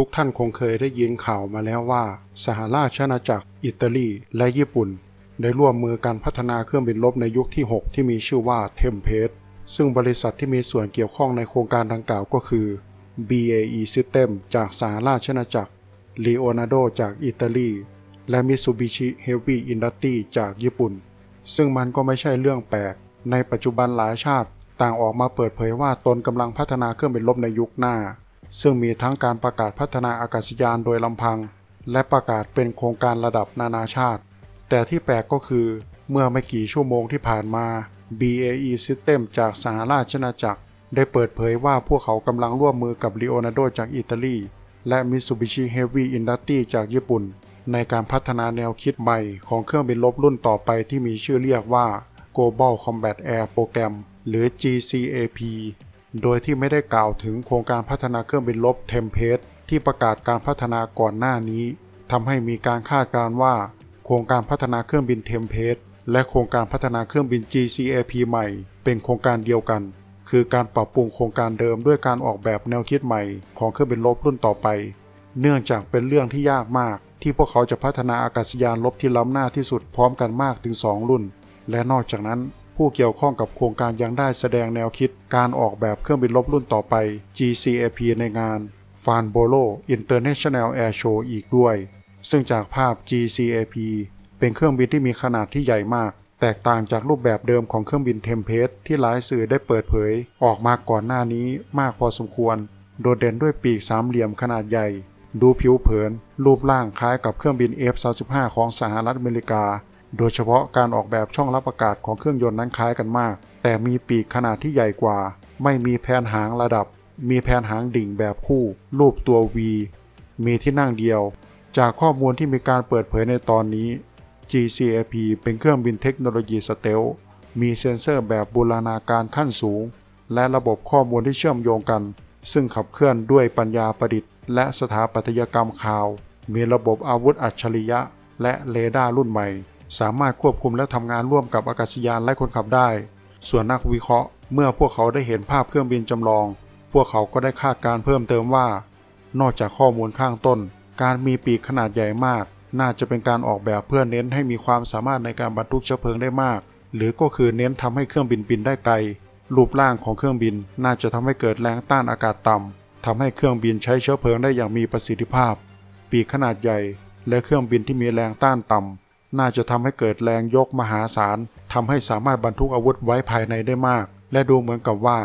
ทุกท่านคงเคยได้ยินข่าวมาแล้วว่า สหราชอาณาจักร อิตาลี และญี่ปุ่น ได้ร่วมมือกันพัฒนาเครื่องบินรบในยุคที่ 6 ที่มีชื่อว่าเทมเพสซึ่งบริษัทที่มีส่วนเกี่ยวข้องในโครงการดังกล่าวก็คือ BAE System จากสหราชอาณาจักร Leonardo จากอิตาลี และ Mitsubishi Heavy Industry จากญี่ปุ่น ซึ่งมันก็ไม่ใช่เรื่องแปลก ในปัจจุบันหลายชาติต่างออกมาเปิดเผยว่าตนกำลังพัฒนาเครื่องบินรบในยุคหน้า ซึ่งมีทั้งการประกาศพัฒนาอากาศยานโดยลำพัง และประกาศเป็นโครงการระดับนานาชาติ แต่ที่แปลกก็คือ เมื่อไม่กี่ชั่วโมงที่ผ่านมา BAE System จากสหราชอาณาจักร ได้เปิดเผยว่าพวกเขากำลังร่วมมือกับ Leonardo จากอิตาลี และ Mitsubishi Heavy Industry จากญี่ปุ่น ในการพัฒนาแนวคิดใหม่ของเครื่องบินรบรุ่นต่อไปที่มีชื่อเรียกว่า Global Combat Air Program หรือ GCAP โดยที่ไม่ได้กล่าวถึงโครงการพัฒนาเครื่องบินรบ Tempest ที่ประกาศการพัฒนาก่อนหน้านี้ทำให้มีการคาดการ์ว่า โครงการพัฒนาเครื่องบิน Tempest และโครงการพัฒนาเครื่องบิน GCAP ใหม่ เป็นโครงการเดียวกัน คือการปรับปรุงโครงการเดิมด้วยการออกแบบแนวคิดใหม่ของเครื่องบินรบรุ่นต่อไป เนื่องจากเป็นเรื่องที่ยากมาก ที่พวกเขาจะพัฒนาอากาศยานรบที่ล้ำหน้าที่สุดพร้อมกันมากถึง 2 รุ่น และนอกจากนั้น ผู้เกี่ยวข้องกับโครงการยังได้แสดงแนวคิดการออกแบบเครื่องบินรบรุ่นต่อไป GCAP ในงาน f a n b o l o International Air Show อีกด้วย ซึ่งจากภาพ GCAP เป็นเครื่องบินที่มีขนาดที่ใหญ่มาก แตกต่างจากรูปแบบเดิมของเครื่องบินเทมเพสที่หลายสื่อได้เปิดเผย ออกมาก่อนหน้านี้มากพอสมควร โดดเด่นด้วยปีกสามเหลี่ยมขนาดใหญ่ ดูผิวเผิน รูปร่างคล้ายกับเครื่องบิน F-35 ของสหรัฐอเมริกา โดยเฉพาะการออกแบบช่องรับอากาศของเครื่องยนต์นั้นคล้ายกันมาก แต่มีปีกขนาดที่ใหญ่กว่า ไม่มีแผนหางระดับ มีแผนหางดิ่งแบบคู่ รูปตัว V มีที่นั่งเดียว จากข้อมูลที่มีการเปิดเผยในตอนนี้ GCAP เป็นเครื่องบินเทคโนโลยีสเตลมีเซ็นเซอร์แบบบูรณาการขั้นสูง และระบบข้อมูลที่เชื่อมโยงกัน ซึ่งขับเคลื่อนด้วยปัญญาประดิษฐ์ และสถาปัตยกรรมข่าว มีระบบอาวุธอัจฉริยะ และเรดาร์รุ่นใหม่ สามารถควบคุมและทำงานร่วมกับอากาศยานและคนขับได้ ส่วนนักวิเคราะห์ เมื่อพวกเขาได้เห็นภาพเครื่องบินจำลอง พวกเขาก็ได้คาดการเพิ่มเติมว่า นอกจากข้อมูลข้างต้น การมีปีกขนาดใหญ่มาก น่าจะเป็นการออกแบบเพื่อเน้นให้มีความสามารถในการบรรทุกเชื้อเพลิงได้มาก หรือก็คือเน้นทำให้เครื่องบินบินได้ไกล รูปร่างของเครื่องบินน่าจะทำให้เกิดแรงต้านอากาศต่ำทำให้เครื่องบินใช้เชื้อเพลิงได้อย่างมีประสิทธิภาพ ปีกขนาดใหญ่ และเครื่องบินที่มีแรงต้านต่ำ น่าจะทำให้เกิดแรงยกมหาศาลทำให้สามารถบรรทุกอาวุธไว้ภายในได้มาก และดูเหมือนกับว่า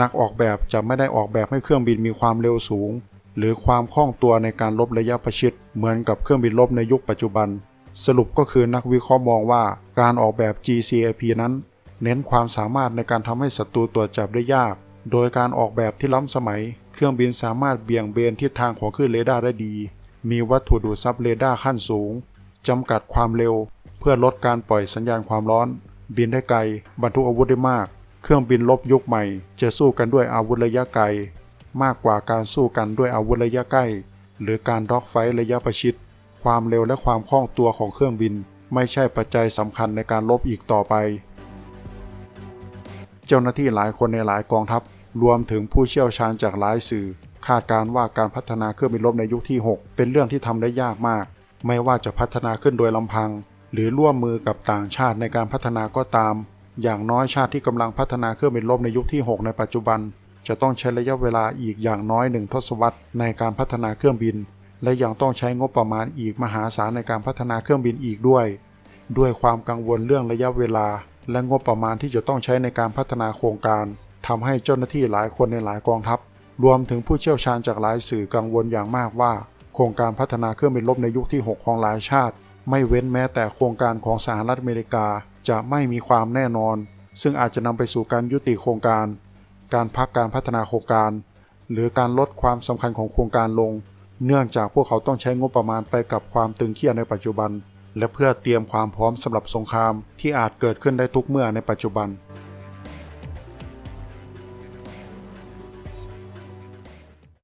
นักออกแบบจะไม่ได้ออกแบบให้เครื่องบินมีความเร็วสูง หรือความคล่องตัวในการลบระยะประชิด เหมือนกับเครื่องบินลบในยุคปัจจุบัน สรุปก็คือนักวิเคราะห์มองว่าการออกแบบ GCAP นั้น เน้นความสามารถในการทำให้ศัตรูตรวจจับได้ยาก โดยการออกแบบที่ล้ำสมัย เครื่องบินสามารถเบี่ยงเบนทิศทางของคลื่นเรดาร์ได้ดี มีวัตถุดูดซับเรดาร์ขั้นสูง จำกัดความเร็ว เพื่อลดการปล่อยสัญญาณความร้อน บินได้ไกล บรรทุกอาวุธได้มาก เครื่องบินลบยุคใหม่ จะสู้กันด้วยอาวุธระยะไกล มากกว่าการสู้กันด้วยอาวุธระยะใกล้ หรือการด็อกไฟระยะประชิด ความเร็วและความคล่องตัวของเครื่องบิน ไม่ใช่ปัจจัยสำคัญในการลบอีกต่อไป เจ้าหน้าที่หลายคนในหลายกองทัพ รวมถึงผู้เชี่ยวชาญจากหลายสื่อคาดการว่าการพัฒนาเครื่องบินรบในยุคที่ 6 เป็นเรื่องที่ทำได้ยากมาก ไม่ว่าจะพัฒนาขึ้นโดยลำพัง หรือร่วมมือกับต่างชาติในการพัฒนาก็ตาม อย่างน้อยชาติที่กำลังพัฒนาเครื่องบินรบในยุคที่ 6 ในปัจจุบัน จะต้องใช้ระยะเวลาอีกอย่างน้อยหนึ่งทศวรรษในการพัฒนาเครื่องบิน และยังต้องใช้งบประมาณอีกมหาศาลในการพัฒนาเครื่องบินอีกด้วย ด้วยความกังวลเรื่องระยะเวลา และงบประมาณที่จะต้องใช้ในการพัฒนาโครงการทำให้เจ้าหน้าที่หลายคนในหลายกองทัพ รวมถึงผู้เชี่ยวชาญจากหลายสื่อกังวลอย่างมากว่า ครงการพัฒนาเครื่องบินรบในยุคที่ 6 ของหลายชาติ ไม่เว้นแม้แต่โครงการของสหรัฐอเมริกาจะไม่มีความแน่นอน ซึ่งอาจจะนำไปสู่การยุติโครงการ การพักการพัฒนาโครงการ หรือการลดความสำคัญของโครงการลง เนื่องจากพวกเขาต้องใช้งบประมาณไปกับความตึงเครียดในปัจจุบัน และเพื่อเตรียมความพร้อมสำหรับสงครามที่อาจเกิดขึ้นได้ทุกเมื่อในปัจจุบัน